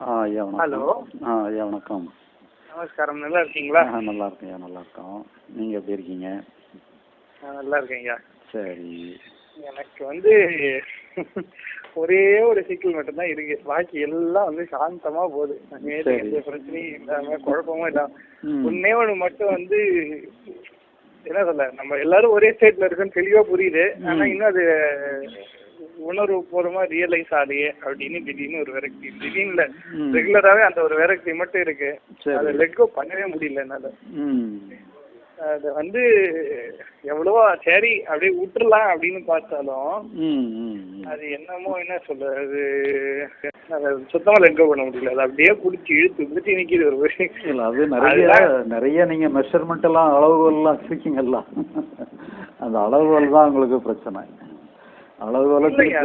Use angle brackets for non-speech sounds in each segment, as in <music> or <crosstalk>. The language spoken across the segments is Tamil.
ஆ ஐயா ஹலோ. ஆ ஐயா வணக்கம். நமஸ்காரம் நல்லா இருக்கீங்களா? ஆ நல்லா இருக்கேன் ஐயா நல்லா இருக்கோம். நீங்கள் எப்படி இருக்கீங்க? நல்லா இருக்கேன் ஐயா. சரி. எனக்கு வந்து ஒரே ஒரு சிக்கல் மட்டும்தான் இருக்கு. பாக்கி எல்லாம் வந்து சாந்தமா போகுது. எந்த பிரச்சனையும் இல்லாம குழப்பமும் இல்லாம. ஒன்னே ஒண்ணு மட்டும் வந்து என்ன சொல்ல நம்ம எல்லாரும் ஒரே ஸ்டேட்ல இருக்கோம்னு தெளிவா புரியுது. ஆனா. இன்னும் அது உணர்வு பூர்வமா ரியலைஸ் ஆகலையே அப்படின்னு திடீர்னு ஒரு விரக்தி. திடீர்னு ம். ரெகுலராகவே அந்த ஒரு விரக்தி மட்டும் இருக்கு. அதை லெட் கோ பண்ணவே முடியல என்னால. அது வந்து எவ்வளவோ சரி அப்படியே விட்டுறலாம் அப்படின்னு பார்த்தாலும். அது என்னமோ என்ன சொல்ல அது சுத்தமா லெட் கோ பண்ண முடியல. அது அப்படியே பிடிச்சி இழுத்து பிடிச்சி நிக்குது ஒரு அது நிறைய நிறைய நீங்க மெஷர்மெண்ட் எல்லாம் அளவுகோல்லாம் வச்சிருக்கீங்கல்ல. அந்த அளவுகோல் தான் உங்களுக்கு பிரச்சனை. இல்லைங்க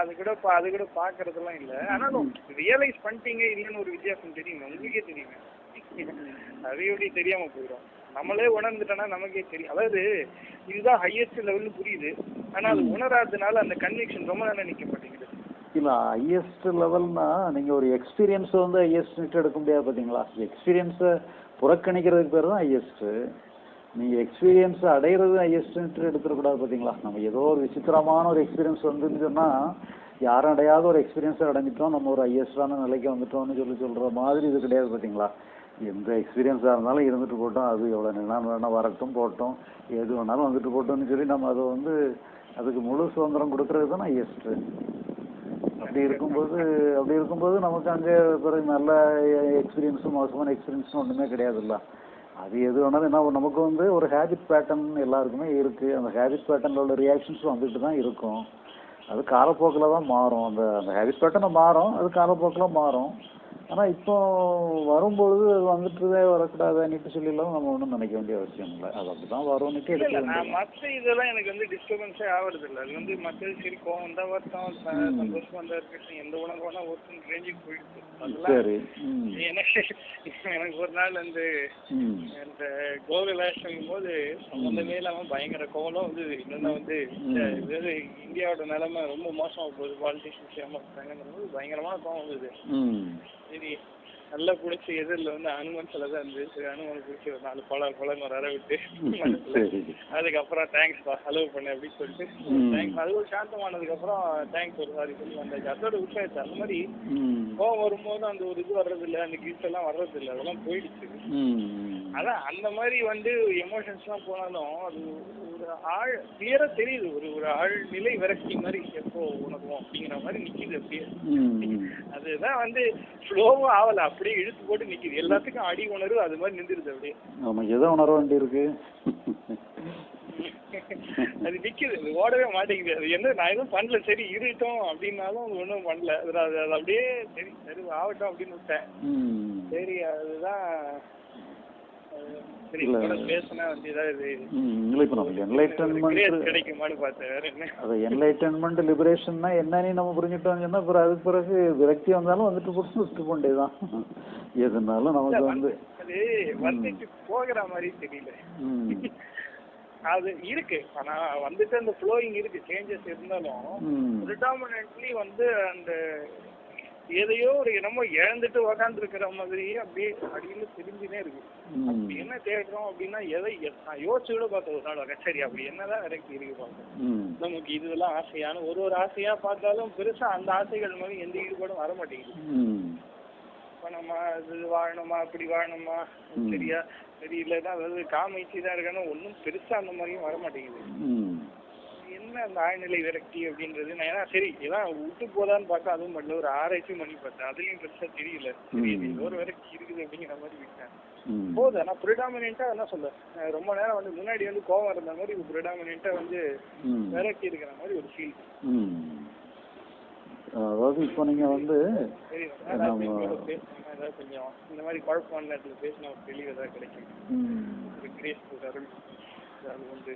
அது கூட அது கூட பாக்குறதெல்லாம் இல்ல. ஆனாலும் ரியலைஸ் பண்ணிட்டீங்க இல்லைன்னு ஒரு வித்தியாசம் தெரியுங்க. உங்களுக்கே தெரியுங்க. அது எப்படி தெரியாம போயிடும். நம்மளே உணர்ந்துட்டோம்னா நமக்கே தெரியும். அதாவது இதுதான் ஹையஸ்ட் லெவல்னு புரியுது. ஆனா அது உணராததுனால அந்த கன்விக்ஷன் ரொம்ப நேரம் நிக்க மாட்டேங்குது. இல்ல ஹையஸ்ட் லெவல்னா நீங்க ஒரு எக்ஸ்பீரியன்ஸ் வந்து ஹையஸ்ட் எடுக்க முடியாது பாத்தீங்களா? எக்ஸ்பீரியன்ஸை புறக்கணிக்கிறதுக்கு பேர் தான் ஹையஸ்ட் நீங்க எக்ஸ்பீரியன்ஸ் அடையிறது ஹையஸ்ட் எடுத்துடக்கூடாது பார்த்தீங்களா நம்ம ஏதோ ஒரு விசித்திரமான ஒரு எக்ஸ்பீரியன்ஸ் வந்துன்னு சொன்னால் யாரும் அடையாத ஒரு எக்ஸ்பீரியன்ஸை அடைஞ்சிட்டோம் நம்ம ஒரு ஹையஸ்டான நிலைக்கு வந்துட்டோம்னு சொல்லி சொல்கிற மாதிரி இது கிடையாது பார்த்தீங்களா எந்த எக்ஸ்பீரியன்ஸாக இருந்தாலும் இருந்துட்டு போட்டோம் அது எவ்வளோ நேரம் வேணால் வரட்டும் போட்டோம் எது வேணாலும் வந்துட்டு போட்டோம்னு சொல்லி நம்ம அதை வந்து அதுக்கு முழு சுதந்திரம் கொடுக்கறது தான் ஹையஸ்ட்டு அப்படி இருக்கும்போது அப்படி இருக்கும்போது நமக்கு அங்கே பிறகு நல்ல எக்ஸ்பீரியன்ஸும் மோசமான எக்ஸ்பீரியன்ஸும் ஒன்றுமே கிடையாதுல்ல. அது எது வேணாலும் என்ன நமக்கு வந்து ஒரு ஹேபிட் பேட்டர்ன் எல்லாருக்குமே இருக்குது அந்த ஹேபிட் பேட்டர்னில் உள்ள ரியாக்ஷன்ஸ் வந்துட்டு தான் இருக்கும். அது காலப்போக்கில் தான் மாறும். அந்த அந்த ஹேபிட் பேட்டர்னை மாறும் அது காலப்போக்கில் மாறும். ஆனால் இப்போ வரும்பொழுது அது வந்துட்டுதே வரக்கூடாதுன்னுட்டு சொல்லிலாம் நம்ம ஒன்றும் நினைக்க வேண்டிய அவசியம் இல்லை. அது அப்படி தான் வரும்னுட்டு இல்ல நான் மத்த இதெல்லாம் எனக்கு வந்து டிஸ்டர்பன்ஸே ஆகுறது இல்ல அது வந்து மத்தது சரி கோவம் தான் வருத்தம் ச- ம். சந்தோஷமா இருந்தா இருக்கட்டும். எந்த உணவு வேணா ஒருத்தன் ரேஞ்சுக்கு போயிடுச்சு சரி எனக்கு எனக்கு ஒரு நாள் வந்து இந்த கோகுலாஷ்டமிக்கும் போது சம்மந்தமே இல்லாம பயங்கர கோவம் வந்து என்னன்னா வந்து இந்த இந்தியாவோட நிலைமை ரொம்ப மோசமா போகுது. பாலிட்டிஷியன்ஸ் ஏமாத்துறாங்கன்ற போது பயங்கரமான கோவம் வந்தது. ம் சரி நல்லா பிடிச்ச எதிரில் வந்து அனுமன் சிலை தான் இருந்தது. சரி அனுமன் பிடிச்சி ஒரு நாலு பழம் பழம் அரை விட்டு அதுக்கப்புறம் தேங்க்ஸ் பா அலோவ் பண்ணு அப்படின்னு சொல்லிட்டு. தேங்க்ஸ் அது ஒரு சாந்தமானதுக்கப்புறம் தேங்க்ஸ் ஒரு சாரி சொல்லி வந்தாச்சு. அதோட விஷயம் அந்த மாதிரி கோவம் வரும்போது அந்த ஒரு இது வர்றதில்ல அந்த கிஃப்ட் எல்லாம் வர்றதில்ல. அதெல்லாம் போயிடுச்சு. அதான் அந்த மாதிரி வந்து எமோஷன்ஸ்லாம் போனாலும் அது ஒரு ஆழ் கிளியரா தெரியுது. ஒரு ஒரு ஆழ் நிலை விரக்தி மாதிரி எப்போ உணர்வோம் அப்படிங்கிற மாதிரி நிக்குது அப்படியே. அதுதான் வந்து ஸ்லோவும் ஆகல அப்படியே இழுத்து போட்டு நிக்குது. எல்லாத்துக்கும் அடி உணர்வு அது மாதிரி நின்றுடுது அப்படியே. நம்ம எதை உணர வேண்டியிருக்கு அது நிக்குது. அது ஓடவே மாட்டேங்குது. அது என்ன நான் எதுவும் பண்ணல. சரி இருக்கட்டும் அப்படின்னாலும் அது ஒன்றும் பண்ணல. அது அப்படியே சரி சரி ஆகட்டும் அப்படின்னு விட்டேன். சரி அதுதான் என்லைட்டன்மெண்ட் லிபரேஷன்னா என்னன்னு நம்ம புரிஞ்சுட்டோம்னு சொன்னா அப்புறம் அதுக்கு பிறகு விரக்தி வந்தாலும் வந்துட்டு போட்டு விட்டு போண்டேதான் எதுனாலும் நமக்கு வந்து போகிற மாதிரி தெரியல. அது இருக்கு. ஆனா வந்துட்டு அந்த ஃப்ளோயிங் இருக்கு. சேஞ்சஸ் இருந்தாலும் ப்ரிடாமினன்ட்லி வந்து அந்த எதையோ ஒரு என்னமோ இழந்துட்டு உக்காந்து இருக்கிற மாதிரி அப்படியே அடியில தெரிஞ்சுனே இருக்கு. அப்படி என்ன தேடுறோம் அப்படின்னா எதை நான் யோசிச்சு கூட பார்த்தேன் ஒரு நாள் உக்காந்து, சரி அப்படி என்னதான் எனக்கு இருக்கு பார்த்தேன் நமக்கு இதெல்லாம் ஆசையான ஒரு ஒரு ஆசையா பார்த்தாலும் பெருசா அந்த ஆசைகள் மாதிரி எந்த ஈடுபாடும் வர மாட்டேங்குது. ம். பணமா இது வாழணுமா அப்படி வாழணுமா. சரியா? சரியில்லைன்னா அதாவது காமிச்சு தான் இருக்கணும் ஒன்றும் பெருசா அந்த மாதிரியும் வர மாட்டேங்குது. என்ன அந்த ஆழ்நிலை விரக்தி அப்படின்றது? நான் ஏன்னா சரி இதான் விட்டு போதான்னு பார்த்தா அதுவும் பண்ணல. ஒரு ஆராய்ச்சி பண்ணி பார்த்தேன். அதுலயும் பெருசா தெரியல. ஒரு விரக்தி இருக்குது அப்படிங்கிற மாதிரி விட்டேன். ம். போதும். நான் ப்ரிடாமினா என்ன சொல்ல ரொம்ப நேரம் வந்து முன்னாடி வந்து கோவம் இருந்த மாதிரி ப்ரிடாமினா வந்து விரக்தி இருக்கிற மாதிரி ஒரு ஃபீல் அதாவது இப்போ நீங்க வந்து கொஞ்சம் இந்த மாதிரி குழப்பமான நேரத்தில் பேசினா ஒரு தெளிவு ஏதாவது கிடைக்கும். ஒரு கிரேஸ் அருள் அது வந்து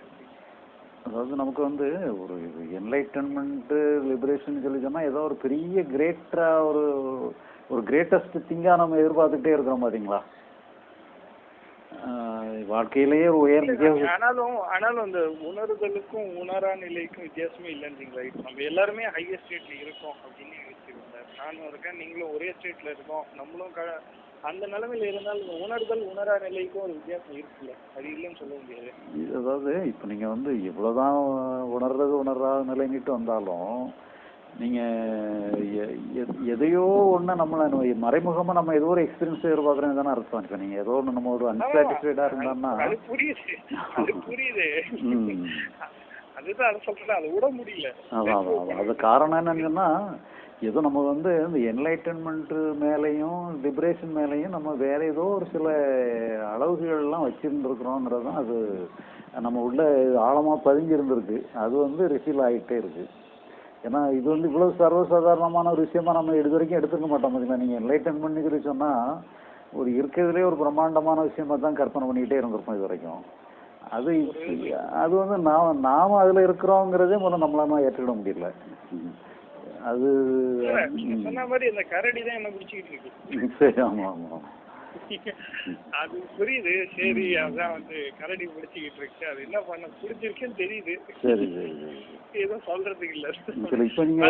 அதாவது நமக்கு வந்து ஒரு என்லைட்டன்மெண்ட்டு லிபரேஷன் சொல்லி சொன்னா ஏதோ ஒரு பெரிய கிரேட்டா ஒரு ஒரு கிரேட்டஸ்ட் திங்கா நம்ம எதிர்பார்த்துட்டே இருக்கிறோம் பாத்தீங்களா? ஆஹ் வாழ்க்கையிலேயே உயர் ஆனாலும் ஆனாலும் அந்த உணர்தலுக்கும் உணரா நிலைக்கும் வித்தியாசமே இல்லைன்றீங்களா? இப்போ நம்ம எல்லாருமே ஹையர் ஸ்டேட்ல இருக்கோம் அப்படின்னு வச்சுக்கோங்க நானும் இருக்கேன் நீங்களும் ஒரே ஸ்டேட்ல இருக்கோம். நம்மளும் க அந்த நிலைமையில இருந்தால் இந்த உணர்தல் உணரா நிலைக்கும் ஒரு வித்தியாசம் இருக்குல்ல? அது இல்லைன்னு சொல்ல முடியாது. அதாவது இப்போ நீங்கள் வந்து இவ்வளோதான் உணர்றது உணராத நிலைங்கிட்டு வந்தாலும் நீங்கள் எதையோ ஒன்று நம்மளை மறைமுகமாக நம்ம ஏதோ ஒரு எக்ஸ்பீரியன்ஸ் எதிர்பார்க்குறேன்னு தானே அர்த்தம். இப்போ நீங்கள் ஏதோ ஒன்று நம்ம ஒரு அன்சாட்டிஸ்ஃபைடாக இருந்தோம்னா அது புரியுது. அது புரியுது. அதுதான் அதை சொல்றேன். அதை விட முடியல. அதான். அது காரணம் என்னன்னு ஏதோ நம்ம வந்து இந்த என்லைட்டன்மெண்ட் மேலேயும் லிபரேஷன் மேலேயும் நம்ம வேற ஏதோ ஒரு சில அளவுகள்லாம் வச்சிருந்துருக்குறோங்கிறது தான் அது நம்ம உள்ள ஆழமாக பதிஞ்சிருந்திருக்கு. அது வந்து ரிசீல் ஆகிட்டே இருக்கு. ஏன்னா இது வந்து இவ்வளோ சர்வசாதாரணமான ஒரு விஷயமா நம்ம இது வரைக்கும் எடுத்துக்க மாட்டோம் பார்த்தீங்களா நீங்க என்லைட்டன்மெண்ட் சொன்னால் ஒரு இருக்கிறதுலே ஒரு பிரம்மாண்டமான விஷயமா தான் கற்பனை பண்ணிக்கிட்டே இருந்திருப்போம் இது வரைக்கும். அது அது வந்து நாம் நாம அதில் இருக்கிறோங்கிறதே முதல்ல நம்மளால ஏற்றுக்கிட முடியல. அது நீங்க சொன்ன மாதிரி இந்த கரடி தான் என்ன பிடிச்சிக்கிட்டு இருக்கு. சரி ஆமா ஆமா அது புரியுது. சரி அதான் வந்து கரடி பிடிச்சிக்கிட்டு இருக்கு. அது என்ன பண்ண பிடிச்சிருக்குன்னு தெரியுது. சரி எதுவும் சொல்றதுக்கு இல்ல.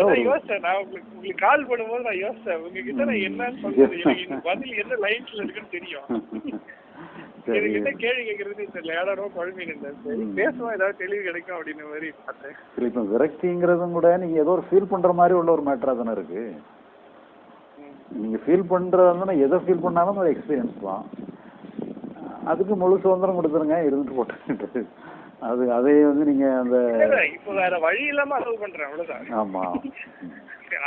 ஒரு- யோசிச்சேன். நான் உங்களுக்கு உங்களுக்கு கால் பண்ணும்போது நான் யோசிச்சேன். உங்ககிட்ட நான் என்னன்னு சொல்றது. பதில் என்ன லைன்ஸ்ல இருக்குன்னு தெரியும். சரி. கேள்வி கேட்கறது தெரியல. யாரோ குழம்பி சரி பேசுவோம் ஏதாவது தெளிவு கிடைக்கும் அப்படின்னு மாதிரி பார்த்தேன். இப்போ விரக்திங்கிறதும் கூட நீங்க ஏதோ ஒரு ஃபீல் பண்ற மாதிரி உள்ள ஒரு மேட்டரா தானே இருக்கு. நீங்க ஃபீல் பண்றதுன்னா எதை ஃபீல் பண்ணாலும் ஒரு எக்ஸ்பீரியன்ஸ் தான். அதுக்கு முழு சுதந்திரம் கொடுத்துருங்க இருந்துட்டு போட்டு அது அதை வந்து நீங்க அந்த இப்ப வேற வழி இல்லாம அலோவ் பண்றேன் அவ்வளவுதான். ஆமா.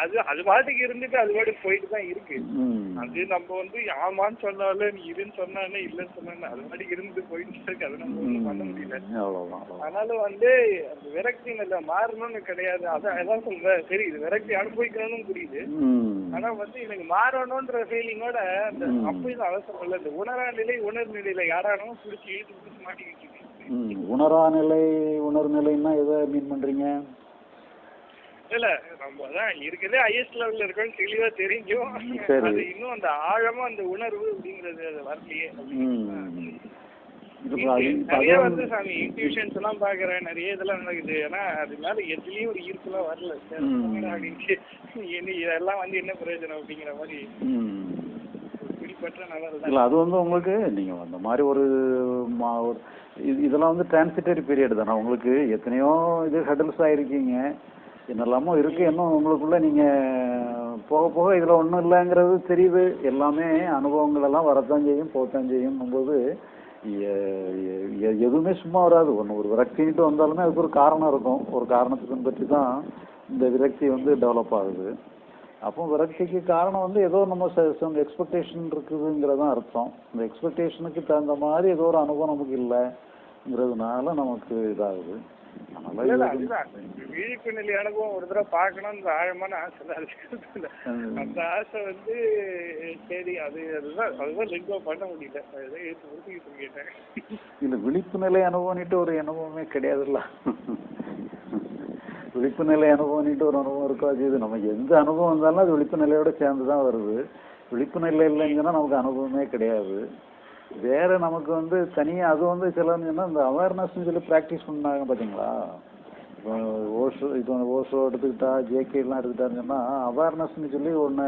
அது அது பாட்டுக்கு இருந்துட்டு அது பாட்டுக்கு போயிட்டு தான் இருக்கு. அது நம்ம வந்து ஆமான்னு சொன்னாலும் நீ இதுன்னு சொன்னானே இல்லைன்னு சொன்னானே அது பாட்டுக்கு இருந்து போயிட்டு இருக்கு. அது நம்ம ஒண்ணும் பண்ண முடியல. ஆனாலும் வந்து அந்த விரக்தி இல்ல மாறணும்னு கிடையாது. அதான் அதான் சொல்றேன். சரி இது விரக்தி அனுபவிக்கணும்னு புரியுது. ஆனா வந்து எனக்கு மாறணும்ன்ற ஃபீலிங்கோட அந்த. அப்பயும் அவசரம் இல்ல. இந்த உணரா நிலை உணர் நிலையில யாராலும் பிடிச்சி இழுத்து பிடிச்சி மாட்டிக்கிட்டு இருக்கு. உணரா நிலை உணர்நிலைன்னா எதை மீன் பண்றீங்க? இல்ல நம்ம அதான் இருக்கிறதே ஹையஸ்ட் லெவல்ல இருக்கோம்னு தெளிவா தெரிஞ்சும். அது இன்னும் அந்த ஆழமா அந்த உணர்வு அப்படிங்கிறது அது வரலையே. நிறைய வந்து சாமி இன்ட்யூஷன்ஸ் எல்லாம் பாக்குறேன் நிறைய இதெல்லாம் நடக்குது. ஆனா அது மேல எதுலயும் ஒரு ஈர்ப்புலாம் வரல. என்ன இதெல்லாம் வந்து என்ன பிரயோஜனம் அப்படிங்கிற மாதிரி ம் ஒரு பிடிப்பற்ற நிலை இல்லை அது வந்து உங்களுக்கு நீங்கள் அந்த மாதிரி ஒரு மா- ஒரு இது- இதெல்லாம் வந்து டிரான்சிட்டரி பீரியட் தானே. உங்களுக்கு எத்தனையோ இது ஹெடல்ஸ் ஆகிருக்கீங்க என்னெல்லாமோ இருக்கு. இன்னும் உங்களுக்குள்ள நீங்கள் போக போக இதில் ஒன்றும் இல்லைங்கிறது தெரியுது. எல்லாமே அனுபவங்கள் எல்லாம் வரத்தான் செய்யும் போகத்தான் செய்யும் போது எதுவுமே சும்மா வராது. ஒன்று ஒரு விரக்தின்ட்டு வந்தாலுமே அதுக்கு ஒரு காரணம் இருக்கும். ஒரு காரணத்துக்கு பற்றி தான் இந்த விரக்தி வந்து டெவலப் ஆகுது. அப்போ விரக்திக்கு காரணம் வந்து ஏதோ நம்ம சம் எக்ஸ்பெக்டேஷன் இருக்குதுங்கிறதான் அர்த்தம். இந்த எக்ஸ்பெக்டேஷனுக்கு தகுந்த மாதிரி ஏதோ ஒரு அனுபவம் நமக்கு இல்லைங்கிறதுனால நமக்கு இதாகுது. விழிப்பு நிலை அனுபவம் ஒரு தடவை பார்க்கணும்ன்ற ஆழமான ஆசை தான். அந்த ஆசை வந்து சரி அது அதுதான் அதுதான் லிங்கோ பண்ண முடியல. இல்ல விழிப்பு நிலை அனுபவம்னுட்டு ஒரு அனுபவமே கிடையாதுல்ல. விழிப்பு நிலை அனுபவம்னுட்டு ஒரு அனுபவம் இருக்கோ அது இது நம்ம எந்த அனுபவம் வந்தாலும் அது விழிப்பு நிலையோட சேர்ந்து தான் வருது. விழிப்பு நிலை இல்லைங்கன்னா நமக்கு அனுபவமே கிடையாது. வேற நமக்கு வந்து தனியாக அது வந்து சிலன்னு இந்த அவேர்னஸ்னு சொல்லி ப்ராக்டிஸ் பண்ணாங்க பார்த்தீங்களா இப்போ ஓஷோ இப்போ ஓஷோ எடுத்துக்கிட்டா ஜேகே எல்லாம் எடுத்துக்கிட்டான்னு சொன்னால் அவேர்னஸ்னு சொல்லி ஒன்று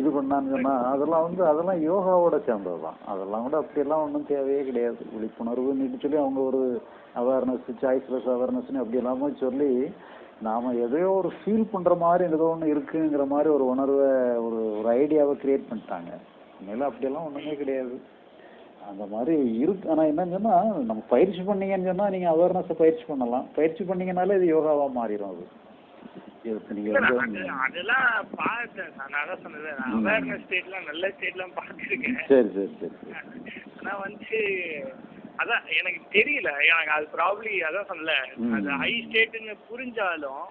இது பண்ணான்னு சொன்னால் அதெல்லாம் வந்து அதெல்லாம் யோகாவோட சேர்ந்தது தான் அதெல்லாம் கூட அப்படியெல்லாம் ஒன்றும் தேவையே கிடையாது. விழிப்புணர்வுன்னு சொல்லி அவங்க ஒரு அவேர்னஸ் சாய்ஸ்லெஸ் அவேர்னஸ்னு அப்படி இல்லாமல் சொல்லி நாம எதையோ ஒரு ஃபீல் பண்ற மாதிரி ஏதோ ஒன்று இருக்குங்கிற மாதிரி ஒரு உணர்வை ஒரு ஒரு ஐடியாவை கிரியேட் பண்ணிட்டாங்க. உண்மையில அப்படியெல்லாம் ஒன்றுமே கிடையாது. அந்த மாதிரி இருக்கு. ஆனா என்னன்னு சொன்னா நம்ம பயிற்சி பண்ணீங்கன்னு சொன்னா நீங்க அவேர்னஸை பயிற்சி பண்ணலாம். பயிற்சி பண்ணீங்கனாலே இது யோகாவா மாறிடும் அது. சரி சரி சரி. ஆனா வந்து அதான் எனக்கு தெரியல. எனக்கு அது ப்ராப்ளி அதான் சொன்னல ம். அது ஹை ஸ்டேட்னு புரிஞ்சாலும்.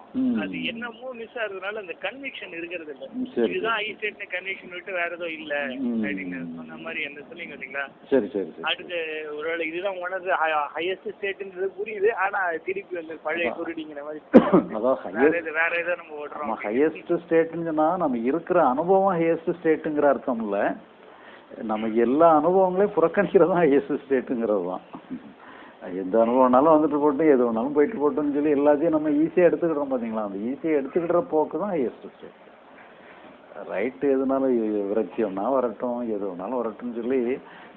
அது என்னமோ மிஸ் ஆகுறதுனால அந்த கன்விக்ஷன் இருக்கிறது இல்ல. இதுதான் ஹை ஸ்டேட்னு கன்விக்ஷன் விட்டு வேற எதுவும் இல்ல. அப்படின்னு சொன்ன மாதிரி என்ன சொன்னீங்க பாத்தீங்களா சரி சரி அடுத்து ஒருவேளை இதுதான் உனது ஹையஸ்ட் ஸ்டேட்ன்றது புரியுது. ஆனா திருப்பி வந்து பழைய குருடிங்கிற மாதிரி <coughs> வேற ஏதோ நம்ம ஓடுறோம் ஹையஸ்ட் ஸ்டேட்னு நம்ம இருக்கிற அனுபவம் ஹையஸ்ட் ஸ்டேட்டுங்கிற அர்த்தம் இல்ல நம்ம எல்லா அனுபவங்களையும் புறக்கணிக்கிறது தான் ஹையஸ்ட் ஸ்டேட்டுங்கிறது தான். எந்த அனுபவம்னாலும் வந்துட்டு போட்டு எது வேணாலும் போயிட்டு போட்டோம்னு சொல்லி எல்லாத்தையும் நம்ம ஈஸியாக எடுத்துக்கிட்டோம் பார்த்தீங்களா அந்த ஈஸியாக எடுத்துக்கிற போக்கு தான் ஹையஸ்ட் ஸ்டேட் ரைட்டு எதுனாலும் விரட்சியம்னா வரட்டும் எது வேணாலும் வரட்டும்னு சொல்லி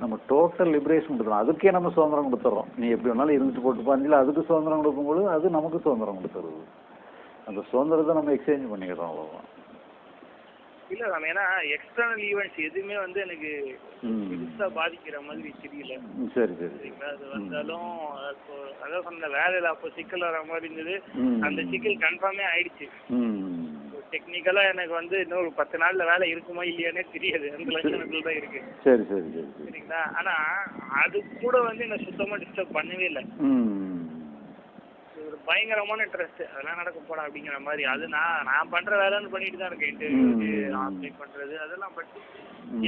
நம்ம டோட்டல் லிபரேஷன் கொடுத்துரும் அதுக்கே நம்ம சுதந்திரம் கொடுத்துட்றோம் நீ எப்படி வேணாலும் இருந்துட்டு போட்டு பாருங்களா அதுக்கு சுதந்திரம் கொடுக்கும்போது அது நமக்கு சுதந்திரம் கொடுத்துருது. அந்த சுதந்திரத்தை நம்ம எக்ஸ்சேஞ்ச் பண்ணிக்கிறோம் அவ்வளோதான் இல்ல ராம் ஏன்னா எக்ஸ்டர்னல் ஈவெண்ட்ஸ் எதுவுமே வந்து எனக்கு பெருசா பாதிக்கிற மாதிரி தெரியல. சரி சரி. அது வந்தாலும் அதான் சொன்ன வேலையில அப்போ சிக்கல் வர மாதிரி இருந்தது. அந்த சிக்கல் கன்ஃபார்மே ஆயிடுச்சு. டெக்னிக்கலா எனக்கு வந்து இன்னும் ஒரு பத்து நாள்ல வேலை இருக்குமா இல்லையானே தெரியாது. அந்த லட்சணத்துல தான் இருக்கு. சரி சரி சரி சரி. சரிங்களா? ஆனா அது கூட வந்து என்ன சுத்தமா டிஸ்டர்ப் பண்ணவே இல்லை. பயங்கரமான ட்ரெஸ்ட் அதெல்லாம் நடக்க போடா அப்படிங்கிற மாதிரி. அது நான் நான் பண்ற வேலைன்னு பண்ணிட்டு தான் இருக்கேன். இன்டர்வியூ. அப்ளை பண்றது அதெல்லாம். பட்.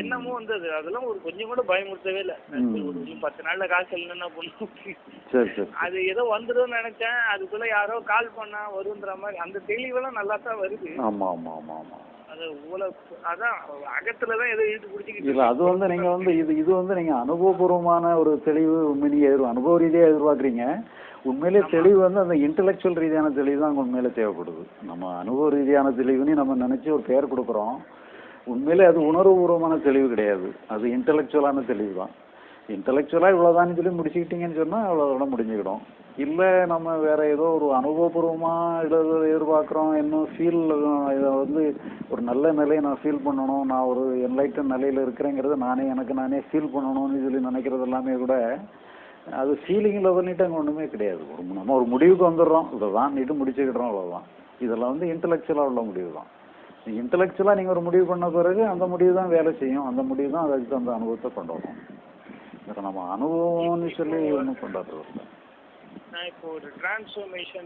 என்னமோ வந்தது. அதெல்லாம் ஒரு கொஞ்சம் கூட பயமுறுத்தவே இல்லை. ஒரு பத்து நாள்ல காசு இல்லைன்னா பொண்ணு சரி சரி. அது ஏதோ வந்துடும்னு நினைச்சேன். அதுக்குள்ள யாரோ கால் பண்ணா வருன்ற மாதிரி. அந்த தெளிவெல்லாம் நல்லா தான் வருது. ஆமாம் ஆமாம் ஆமாம் ஆமாம் அது அதான் அகத்துல தான் ஏதோ இழுத்து பிடிச்சிக்கிட்டு இல்ல அது வந்து நீங்க வந்து இது இது வந்து நீங்க அனுபவபூர்வமான ஒரு தெளிவு நீங்க அனுபவ ரீதியா எதிர்பார்க்குறீங்க. உண்மையிலே தெளிவு வந்து அந்த இன்டெலெக்சுவல் ரீதியான தெளிவு தான் உண்மையிலே தேவைப்படுது. நம்ம அனுபவ ரீதியான தெளிவுன்னு நம்ம நினைச்சு ஒரு பேர் கொடுக்குறோம். உண்மையிலே அது உணர்வுபூர்வமான தெளிவு கிடையாது. அது இன்டெலெக்சுவலான தெளிவு தான் இன்டெலெக்சுவலா இவ்வளவுதான் சொல்லி முடிச்சுக்கிட்டீங்கன்னு சொன்னா அவ்வளோதோட முடிஞ்சுக்கிடும். இல்ல நம்ம வேற ஏதோ ஒரு அனுபவபூர்வமா இதை எதிர்பார்க்குறோம் இன்னும் ஃபீல் இதை வந்து ஒரு நல்ல நிலையை நான் ஃபீல் பண்ணணும் நான் ஒரு என்லைட்டன் நிலையில இருக்கிறேங்கிறத நானே எனக்கு நானே ஃபீல் பண்ணணும்னு சொல்லி நினைக்கிறது எல்லாமே கூட அது ஃபீலிங்கில் பண்ணிட்டு அங்கே ஒன்றுமே கிடையாது. ஒரு நம்ம ஒரு முடிவுக்கு வந்துடுறோம். இவ்வளோதான் நீட்டு முடிச்சுக்கிடுறோம் அவ்வளோதான் இதெல்லாம் வந்து இன்டெலெக்சுவலாக உள்ள முடிவு தான் இன்டெலெக்சுவலாக நீங்கள் ஒரு முடிவு பண்ண பிறகு அந்த முடிவு தான் வேலை செய்யும். அந்த முடிவு தான் அதுக்கு தகுந்த அனுபவத்தை கொண்டு வரும் நம்ம அனுபவம்னு சொல்லி ஒன்றும் கொண்டாடுறது இல்லை. நான் இப்போ ஒரு டிரான்ஸ்ஃபர்மேஷன்